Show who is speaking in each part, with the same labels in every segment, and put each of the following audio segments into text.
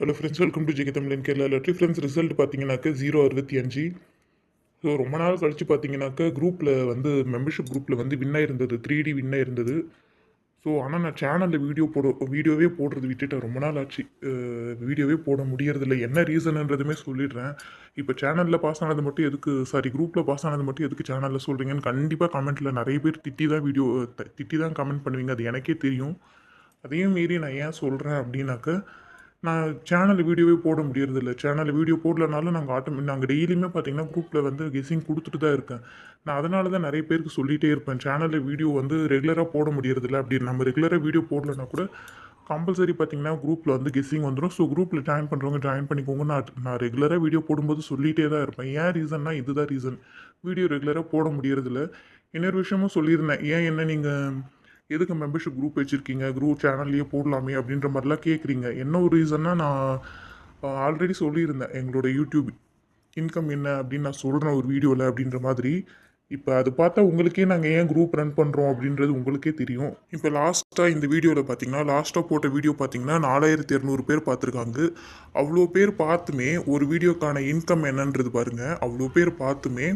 Speaker 1: Hello friends welcome to Jegi Tamizhan Kerala lottery friends result பார்த்தீங்கன்னாக்க zero அறுபத்தி அஞ்சு. So ரொம்ப நாள் கழித்து பார்த்தீங்கன்னாக்க குரூப்பில் வந்து மெம்பர்ஷிப் குரூப்பில் வந்து வின் ஆயிருந்தது. த்ரீ டி வின்னாக இருந்தது ஸோ ஆனால் நான் சேனலில் வீடியோ போட வீடியோவே போடுறது விட்டுட்டேன். ரொம்ப நாள் ஆச்சு. வீடியோவே போட முடியறதில்ல. என்ன ரீசனுன்றதுமே சொல்லிடுறேன். இப்போ சேனலில் பாஸ் ஆனது மட்டும் எதுக்கு சாரி குரூப்பில் பாஸ் ஆனது மட்டும் எதுக்கு சேனலில் சொல்கிறீங்கன்னு கண்டிப்பாக கமெண்ட்டில் நிறைய பேர் திட்டி தான் வீடியோ திட்டி தான் கமெண்ட் பண்ணுவீங்க. அது எனக்கே தெரியும். அதையும் மீறி நான் ஏன் சொல்கிறேன் அப்படின்னாக்க நான் சேனலில் வீடியோவே போட முடியறதில்ல. சேனலில் வீடியோ போடலனாலும் நாங்கள் ஆட்டோ நாங்கள் டெய்லியுமே பார்த்தீங்கன்னா குரூப்பில் வந்து கெஸிங் கொடுத்துட்டு தான் இருக்கேன். நான் அதனால தான் நிறைய பேருக்கு சொல்லிகிட்டே இருப்பேன். சேனலில் வீடியோ வந்து ரெகுலராக போட முடியறதில்ல அப்படி நம்ம ரெகுலராக வீடியோ போடலனா கூட கம்பல்சரி பார்த்தீங்கன்னா குரூப்பில் வந்து கெஸ்ஸிங் வந்துடும் ஸோ குரூப்பில் ஜாயின் பண்ணுறவங்க ஜாயின் பண்ணிக்கோங்க. நான் நான் ரெகுலராக வீடியோ போடும்போது சொல்லிகிட்டே தான் இருப்பேன். ஏன் ரீசன்னா இதுதான் ரீசன் வீடியோ ரெகுலராக போட முடியறதில்ல. இன்னொரு விஷயமும் சொல்லியிருந்தேன். ஏன் என்ன நீங்கள் எதுக்கு மெம்பர்ஷிப் குரூப் வச்சுருக்கீங்க? குரூப் சேனல்லையே போடலாமே அப்படின்ற மாதிரிலாம் கேட்குறீங்க என்ன ஒரு ரீசன்னா நான் ஆல்ரெடி சொல்லியிருந்தேன் எங்களோட யூடியூப் இன்கம் என்ன அப்படின்னு நான் சொல்கிறேன் ஒரு வீடியோவில் அப்படின்ற மாதிரி. இப்போ அது பார்த்தா உங்களுக்கே நாங்கள் ஏன் குரூப் ரன் பண்ணுறோம் அப்படின்றது உங்களுக்கே தெரியும். இப்போ லாஸ்ட்டாக இந்த வீடியோவில் பார்த்தீங்கன்னா லாஸ்ட்டாக போட்ட வீடியோ பார்த்தீங்கன்னா நாலாயிரத்தி இரநூறு பேர் பார்த்துருக்காங்க அவ்வளோ பேர் பார்த்துமே ஒரு வீடியோக்கான இன்கம் என்னன்றது பாருங்கள் அவ்வளோ பேர் பார்த்துமே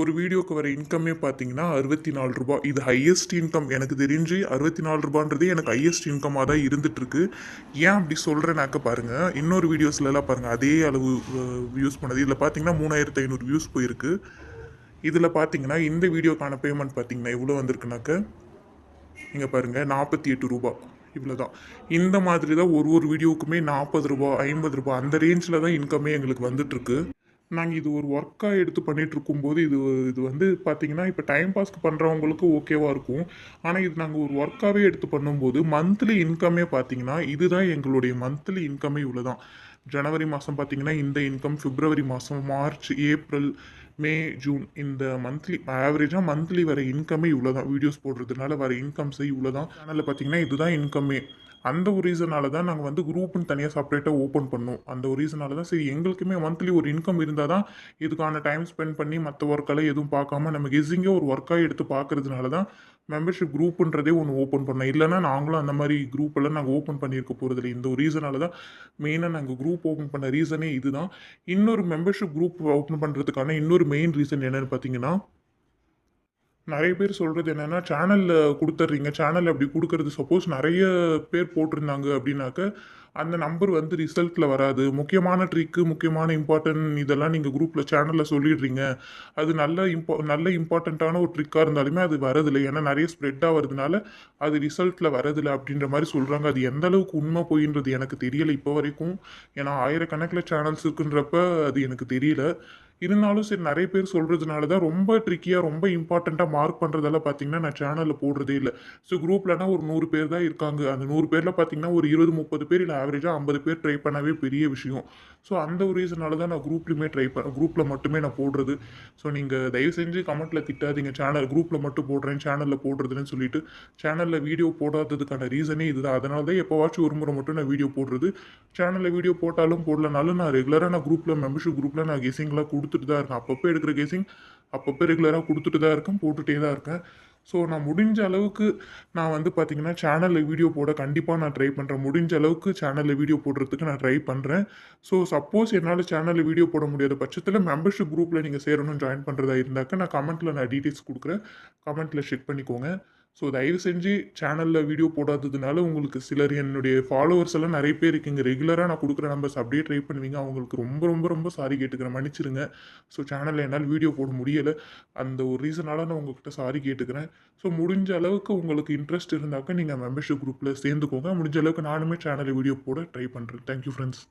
Speaker 1: ஒரு வீடியோக்கு வர இன்கமே பார்த்தீங்கன்னா அறுபத்தி நாலு ரூபா இது ஹையஸ்ட் இன்கம் எனக்கு தெரிஞ்சு அறுபத்தி நாலு ரூபான்றது எனக்கு ஹையஸ்ட் இன்கமாக தான் இருந்துகிட்ருக்கு ஏன் அப்படி சொல்கிறேனாக்க பாருங்கள் இன்னொரு வீடியோஸ்லலாம் பாருங்கள் அதே அளவு வியூஸ் பண்ணது. இதில் பார்த்தீங்கன்னா மூணாயிரத்து ஐநூறு வியூஸ் போயிருக்கு. இதில் பார்த்தீங்கன்னா இந்த வீடியோக்கான பேமெண்ட் பார்த்தீங்கன்னா எவ்வளோ வந்திருக்குனாக்க இங்கே பாருங்கள் நாற்பத்தி எட்டு ரூபா. இவ்வளோ தான் இந்த மாதிரி தான் ஒரு ஒரு வீடியோவுக்குமே நாற்பது ரூபா ஐம்பது ரூபா அந்த ரேஞ்சில் தான் இன்கமே எங்களுக்கு வந்துட்டுருக்கு. நாங்கள் இது ஒரு ஒர்க்காக எடுத்து பண்ணிகிட்ருக்கும் இருக்கும்போது இது இது வந்து பார்த்திங்கன்னா இப்போ டைம் பாஸ்க்கு பண்ணுறவங்களுக்கு ஓகேவாக இருக்கும். ஆனால் இது நாங்கள் ஒரு ஒர்க்காகவே எடுத்து பண்ணும்போது மந்த்லி இன்கமே பார்த்தீங்கன்னா இதுதான் எங்களுடைய மந்த்லி இன்கமே இவ்வளோ தான் ஜனவரி மாதம் பார்த்திங்கன்னா இந்த இன்கம் பிப்ரவரி மாதம் மார்ச் ஏப்ரல் மே ஜூன் இந்த மந்த்லி ஆவரேஜாக மந்த்லி வர இன்கமே இவ்வளோ தான் வீடியோஸ் போடுறதுனால வர இன்கம்ஸே இவ்வளோ தான் சேனலில் பார்த்தீங்கன்னா இதுதான் இன்கமே அந்த ஒரு ரீசனால தான் நாங்கள் வந்து குரூப்னு தனியாக செப்பரேட்டாக ஓப்பன் பண்ணோம். அந்த ஒரு ரீசனால தான் சரி எங்களுக்குமே மந்த்லி ஒரு இன்கம் இருந்தால் தான் இதுக்கான டைம் ஸ்பெண்ட் பண்ணி மற்ற ஒர்க்கெல்லாம் எதுவும் பார்க்காம நம்ம கெஸிங்கே ஒரு ஒர்க்காக எடுத்து பார்க்கறதுனால தான் மெம்பர்ஷிப் குரூப்புன்றதே ஒன்று ஓப்பன் பண்ணோம். இல்லைனா நாங்களும் அந்த மாதிரி குரூப்பெல்லாம் நாங்கள் ஓப்பன் பண்ணியிருக்க போகிறதில்ல இந்த ஒரு ரீசனால தான் மெயினாக நாங்கள் குரூப் ஓப்பன் பண்ண ரீசனே இதுதான். இன்னொரு மெம்பர்ஷிப் குரூப் ஓப்பன் பண்ணுறதுக்கான இன்னொரு மெயின் ரீசன் என்னென்னு பார்த்தீங்கன்னா நிறைய பேர் சொல்கிறது என்னென்னா சேனலில் கொடுத்துட்றீங்க சேனல் அப்படி கொடுக்கறது சப்போஸ் நிறைய பேர் போட்டிருந்தாங்க அப்படின்னாக்க அந்த நம்பர் வந்து ரிசல்ட்டில் வராது. முக்கியமான ட்ரிக்கு முக்கியமான இம்பார்ட்டன்ட் இதெல்லாம் நீங்கள் குரூப்பில் சேனலில் சொல்லிடுறீங்க. அது நல்ல இம்பா நல்ல இம்பார்ட்டண்ட்டான ஒரு ட்ரிக்காக இருந்தாலுமே அது வரதில்லை. ஏன்னா நிறைய ஸ்ப்ரெட்டாக ஆகிறதுனால அது ரிசல்ட்டில் வரதில்லை அப்படின்ற மாதிரி சொல்கிறாங்க அது எந்த அளவுக்கு உண்மை போயின்றது எனக்கு தெரியலை இப்போ வரைக்கும். ஏன்னா ஆயிரக்கணக்கில் சேனல்ஸ் இருக்குன்றப்ப அது எனக்கு தெரியல. இருந்தாலும் சரி நிறைய பேர் சொல்கிறதுனால தான் ரொம்ப ட்ரிக்கியாக ரொம்ப இம்பார்ட்டண்ட்டாக மார்க் பண்ணுறதெல்லாம் பார்த்தீங்கன்னா நான் சேனலில் போடுறதே இல்லை. ஸோ குரூப்லனா ஒரு நூறு பேர் தான் இருக்காங்க. அந்த நூறு பேரில் பார்த்தீங்கன்னா ஒரு இருபது முப்பது பேர் இல்லை ஆவரேஜாக ஐம்பது பேர் ட்ரை பண்ணவே பெரிய விஷயம். ஸோ அந்த ஒரு ரீசனால தான் நான் குரூப்லையுமே ட்ரை பண்ண குரூப்பில் மட்டுமே நான் போடுறது. ஸோ நீங்கள் தயவு செஞ்சு கமெண்ட்டில் திட்டாதீங்க. சேனல் குரூப்பில் மட்டும் போடுறேன் சேனலில் போடுறதுன்னு சொல்லிட்டு சேனலில் வீடியோ போடாததுக்கான ரீசனே இதுதான். அதனால தான் எப்போவாச்சும் ஒரு முறை மட்டும் நான் வீடியோ போடுறது. சேனலில் வீடியோ போட்டாலும் போடலனாலும் நான் ரெகுலராக நான் குரூப்பில் மெம்பர்ஷிப் குரூப்பில் நான் கெஸிங்லாம் கொடுத்துட்டு தான் இருக்கேன். அப்பப்போ எடுக்கிற கேசிங் அப்பப்போ ரெகுலராக கொடுத்துட்டு தான் இருக்கேன் போட்டுகிட்டே தான் இருக்கேன். ஸோ நான் முடிஞ்ச அளவுக்கு நான் வந்து பார்த்திங்கன்னா சேனலில் வீடியோ போட கண்டிப்பாக நான் ட்ரை பண்ணுறேன் முடிஞ்ச அளவுக்கு சேனலில் வீடியோ போடுறதுக்கு நான் ட்ரை பண்ணுறேன் ஸோ சப்போஸ் என்னால் சேனலில் வீடியோ போட முடியாத பட்சத்தில் மெம்பர்ஷிப் குரூப்பில் நீங்கள் சேரணும் ஜாயின் பண்ணுறதா இருந்தாக்க நான் கமெண்ட்டில் நான் டீட்டெயில்ஸ் கொடுக்குறேன். கமெண்ட்டில் செக் பண்ணிக்கோங்க. ஸோ தயவு செஞ்சு சேனலில் வீடியோ போடாததுனால உங்களுக்கு சிலர் என்னுடைய ஃபாலோவர்ஸ் எல்லாம் நிறைய பேர் இருக்குங்க. ரெகுலராக நான் கொடுக்குற நம்பர்ஸ் அப்படியே ட்ரை பண்ணுவீங்க. அவங்களுக்கு ரொம்ப ரொம்ப ரொம்ப சாரி கேட்டுக்கிறேன். மன்னிச்சிருங்க. ஸோ சேனலில் என்னால் வீடியோ போட முடியலை. அந்த ஒரு ரீசனால் நான் உங்கள்கிட்ட சாரி கேட்டுக்கிறேன். ஸோ முடிஞ்ச அளவுக்கு உங்களுக்கு இன்ட்ரெஸ்ட் இருந்தாக்க நீங்கள் மெம்பர்ஷிப் குரூப்பில் சேர்ந்துக்கோங்க. முடிஞ்ச அளவுக்கு நானுமே சேனலில் வீடியோ போட ட்ரை பண்ணுறேன் தேங்க்யூ ஃப்ரெண்ட்ஸ்